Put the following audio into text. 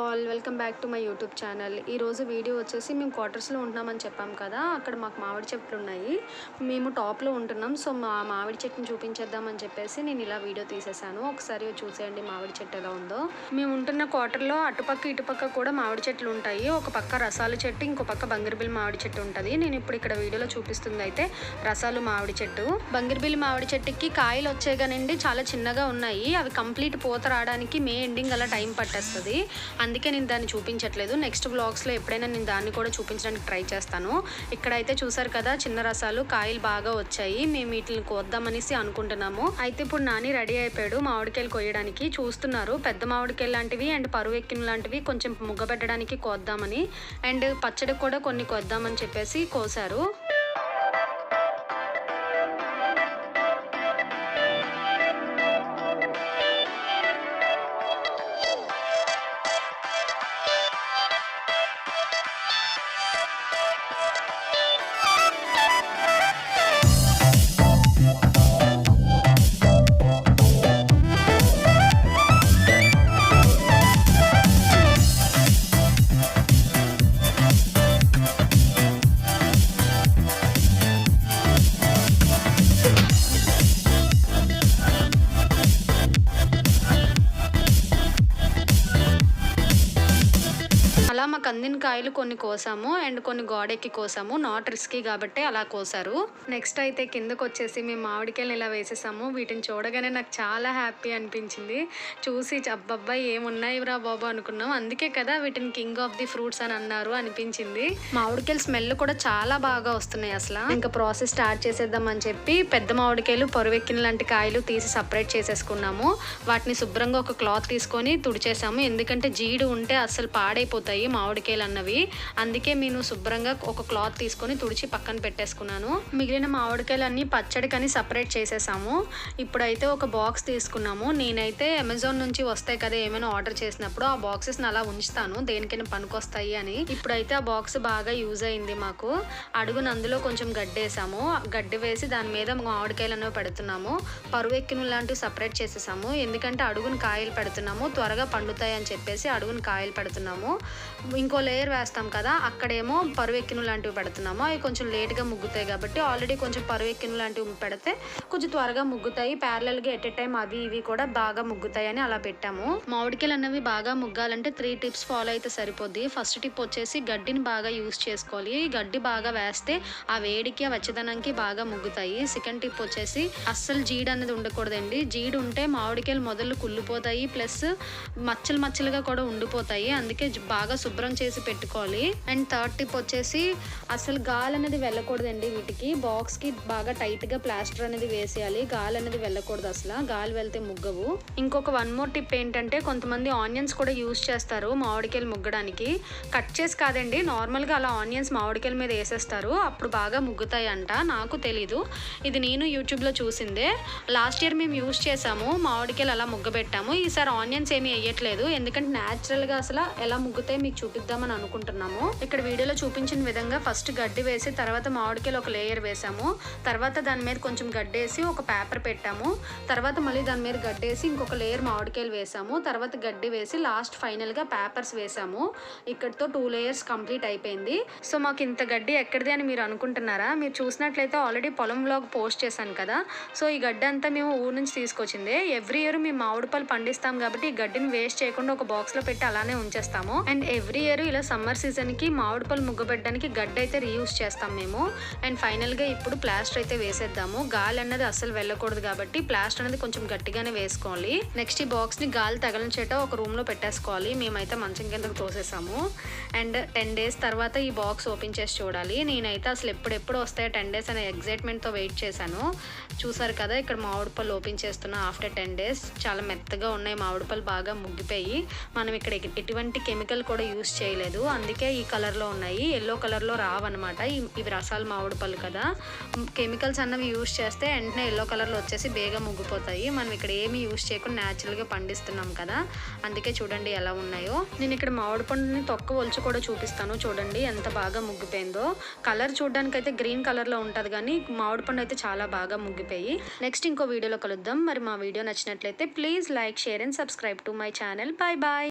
All welcome back to my YouTube channel. ఈరోజు video వచ్చేసి మేము క్వార్టర్స్లో ఉంటున్నామని చెప్పాం కదా అక్కడ మాకు మామిడి చెట్లు ఉన్నాయి. మేము టాప్లో ఉంటున్నాం సో మా మామిడి చెట్టుని చూపించేద్దామని చెప్పేసి నేను ఇలా వీడియో తీసేసాను. ఒకసారి చూసేయండి మామిడి చెట్టు ఎలా ఉందో. మేము ఉంటున్న క్వార్టర్లో అటుపక్క ఇటుపక్క కూడా మామిడి చెట్లు ఉంటాయి. ఒక పక్క రసాలు చెట్టు ఇంకో పక్క బంగిరిబిల్ మామిడి చెట్టు ఉంటుంది. నేను ఇప్పుడు ఇక్కడ వీడియోలో చూపిస్తుంది అయితే రసాలు మామిడి చెట్టు. బంగిరిబిల్ మామిడి చెట్టుకి కాయలు వచ్చేగానండి చాలా చిన్నగా ఉన్నాయి. అవి కంప్లీట్ పూత రావడానికి మే ఎండింగ్ అలా టైం పట్టేస్తుంది. అందుకే నేను దాన్ని చూపించట్లేదు. నెక్స్ట్ బ్లాగ్స్లో ఎప్పుడైనా నేను దాన్ని కూడా చూపించడానికి ట్రై చేస్తాను. ఇక్కడైతే చూసారు కదా చిన్న రసాలు కాయలు బాగా వచ్చాయి. మేము వీటిని కోద్దామనేసి అనుకుంటున్నాము. అయితే ఇప్పుడు నాని రెడీ అయిపోయాడు మామిడికాయలు కొయ్యడానికి. చూస్తున్నారు పెద్ద మామిడికాయలు లాంటివి అండ్ పరువు ఎక్కిన లాంటివి కొంచెం ముగ్గబెట్టడానికి కోద్దామని. అండ్ పచ్చడి కూడా కొన్ని కొద్దామని చెప్పేసి కోసారు. అలా మాకు అందిన కాయలు కొన్ని కోసాము. అండ్ కొన్ని గోడెక్కి కోసాము. నాట్ రిస్కీ కాబట్టి అలా కోసారు. నెక్స్ట్ అయితే కిందకు వచ్చేసి మేము మామిడికాయలు ఇలా వేసేసాము. వీటిని చూడగానే నాకు చాలా హ్యాపీ అనిపించింది. చూసి అబ్బబ్బా ఏమున్నాయి రా బాబు అనుకున్నాం. అందుకే కదా వీటిని కింగ్ ఆఫ్ ది ఫ్రూట్స్ అని అన్నారు అనిపించింది. మామిడికాయలు స్మెల్ కూడా చాలా బాగా వస్తున్నాయి అసలు. ఇంకా ప్రాసెస్ స్టార్ట్ చేసేద్దాం అని చెప్పి పెద్ద మామిడికాయలు పొరవెక్కిన లాంటి కాయలు తీసి సపరేట్ చేసేసుకున్నాము. వాటిని శుభ్రంగా ఒక క్లాత్ తీసుకొని తుడిచేసాము. ఎందుకంటే జీడు ఉంటే అస్సలు పాడైపోతాయి. మామిడికాయలు అన్నవి అందుకే నేను శుభ్రంగా ఒక క్లాత్ తీసుకొని తుడిచి పక్కన పెట్టేసుకున్నాను. మిగిలిన మామిడికాయలన్నీ పచ్చడికని సపరేట్ చేసేసాము. ఇప్పుడైతే ఒక బాక్స్ తీసుకున్నాము. నేనైతే అమెజాన్ నుంచి వస్తాయి కదా ఏమైనా ఆర్డర్ చేసినప్పుడు ఆ బాక్సెస్ని అలా ఉంచుతాను. దేనికైనా పనికొస్తాయి అని. ఇప్పుడైతే ఆ బాక్స్ బాగా యూజ్ అయింది మాకు. అడుగున అందులో కొంచెం గడ్డేసాము. గడ్డి వేసి దాని మీద మామిడికాయలు అనేవి పెడుతున్నాము పరువెక్కిన లాంటివి సపరేట్ చేసేసాము. ఎందుకంటే అడుగున కాయలు పెడుతున్నాము. త్వరగా పండుతాయి అని చెప్పేసి అడుగున కాయలు పెడుతున్నాము. ఇంకో లేయర్ వేస్తాం కదా అక్కడేమో పరువెక్కిన లాంటివి పెడుతున్నాము. అవి కొంచెం లేట్గా ముగ్గుతాయి కాబట్టి ఆల్రెడీ కొంచెం పరువెక్కిన లాంటివి పెడితే కొంచెం త్వరగా ముగ్గుతాయి. ప్యారలల్గా ఎట్ ఎ టైం అవి ఇవి కూడా బాగా ముగ్గుతాయి అని అలా పెట్టాము. మామిడికాయలు అన్నవి బాగా ముగ్గాలంటే త్రీ టిప్స్ ఫాలో అయితే సరిపోద్ది. ఫస్ట్ టిప్ వచ్చేసి గడ్డిని బాగా యూస్ చేసుకోవాలి. గడ్డి బాగా వేస్తే ఆ వేడికి ఆ వెచ్చదనానికి బాగా ముగ్గుతాయి. సెకండ్ టిప్ వచ్చేసి అస్సలు జీడు అనేది ఉండకూడదండి. జీడు ఉంటే మామిడికాయలు మొదలు కుళ్ళిపోతాయి. ప్లస్ మచ్చలు మచ్చలుగా కూడా ఉండిపోతాయి. అందుకే బాగా శుభ్రం చేసి పెట్టుకోవాలి. అండ్ థర్డ్ టిప్ వచ్చేసి అసలు గాలి అనేది వెళ్ళకూడదండి వీటికి. బాక్స్కి బాగా టైట్గా ప్లాస్టర్ అనేది వేసేయాలి. గాలి అనేది వెళ్ళకూడదు అసలు. గాలి వెళ్తే ముగ్గవు. ఇంకొక వన్ మోర్ టిప్ ఏంటంటే కొంతమంది ఆనియన్స్ కూడా యూస్ చేస్తారు మామిడికాయలు ముగ్గడానికి. కట్ చేసి కాదండి నార్మల్గా అలా ఆనియన్స్ మామిడికాయల మీద వేసేస్తారు. అప్పుడు బాగా ముగ్గుతాయి అంట నాకు తెలీదు. ఇది నేను యూట్యూబ్లో చూసిందే. లాస్ట్ ఇయర్ మేము యూస్ చేసాము. మామిడికాయలు అలా ముగ్గబెట్టాము. ఈసారి ఆనియన్స్ ఏమీ వేయట్లేదు. ఎందుకంటే న్యాచురల్గా గా అసలు ఎలా ముగ్గుతాయి మీకు చూపిద్దామని అనుకుంటున్నాము. ఇక్కడ వీడియోలో చూపించిన విధంగా ఫస్ట్ గడ్డి వేసి తర్వాత మామిడికాయలు ఒక లేయర్ వేసాము. తర్వాత దాని మీద కొంచెం గడ్డేసి ఒక పేపర్ పెట్టాము. తర్వాత మళ్ళీ దాని మీద గడ్డేసి ఇంకొక లేయర్ మామిడికాయలు వేసాము. తర్వాత గడ్డి వేసి లాస్ట్ ఫైనల్గా పేపర్స్ వేసాము. ఇక్కడితో టూ లేయర్స్ కంప్లీట్ అయిపోయింది. సో మాకు ఇంత గడ్డి ఎక్కడిది అని మీరు అనుకుంటున్నారా? మీరు చూసినట్లయితే ఆల్రెడీ పొలం వ్లాగ్ పోస్ట్ చేశాను కదా. సో ఈ గడ్డి అంతా మేము ఊరు నుంచి తీసుకొచ్చింది. ఎవ్రీ ఇయర్ మేము మామిడి పండిస్తాం కాబట్టి ఈ గడ్డిని వేస్ట్ చేయకుండా ఒక బాక్స్లో పెట్టి అలానే ఉంచేస్తాము. అండ్ ఎవ్రీ ఇయర్ ఇలా సమ్మర్ సీజన్కి మామిడి పళ్ళు ముగ్గబెట్టడానికి గడ్డ అయితే రీయూస్ చేస్తాం మేము. అండ్ ఫైనల్గా ఇప్పుడు ప్లాస్టర్ అయితే వేసేద్దాము. గాలి అన్నది అస్సలు వెళ్ళకూడదు కాబట్టి ప్లాస్టర్ అనేది కొంచెం గట్టిగానే వేసుకోవాలి. నెక్స్ట్ ఈ బాక్స్ని గాలి తగలించేట ఒక రూమ్లో పెట్టేసుకోవాలి. మేమైతే మంచం కిందకు తోసేసాము. అండ్ టెన్ డేస్ తర్వాత ఈ బాక్స్ ఓపెన్ చేసి చూడాలి. నేనైతే అసలు ఎప్పుడెప్పుడు వస్తాయో టెన్ డేస్ అనే ఎగ్జైట్మెంట్తో వెయిట్ చేశాను. చూసారు కదా ఇక్కడ మామిడి పళ్ళు ఓపెన్ చేస్తున్నా ఆఫ్టర్ టెన్ డేస్. చాలా మెత్తగా ఉన్నాయి మామిడి పళ్ళు బాగా ముగ్గిపోయి. మనం ఇక్కడ ఎటువంటి కెమికల్ కూడా యూస్ చేయలేదు. అందుకే ఈ కలర్లో ఉన్నాయి. ఎల్లో కలర్లో రావన్నమాట. ఇవి రసాలు మామిడి పళ్ళు కదా. కెమికల్స్ అన్నవి యూస్ చేస్తే వెంటనే ఎల్లో కలర్లో వచ్చేసి బేగా ముగ్గిపోతాయి. మనం ఇక్కడ ఏమి యూస్ చేయకుండా న్యాచురల్గా పండిస్తున్నాం కదా. అందుకే చూడండి ఎలా ఉన్నాయో. నేను ఇక్కడ మామిడి పండుని తొక్క ఒలుచు కూడా చూపిస్తాను. చూడండి ఎంత బాగా ముగ్గిపోయిందో. కలర్ చూడడానికి అయితే గ్రీన్ కలర్లో ఉంటుంది కానీ మామిడి పండు అయితే చాలా బాగా ముగ్గిపోయి. నెక్స్ట్ ఇంకో వీడియోలో కలుద్దాం. మరి మా వీడియో నచ్చినట్లయితే please like share and subscribe to my channel. Bye bye.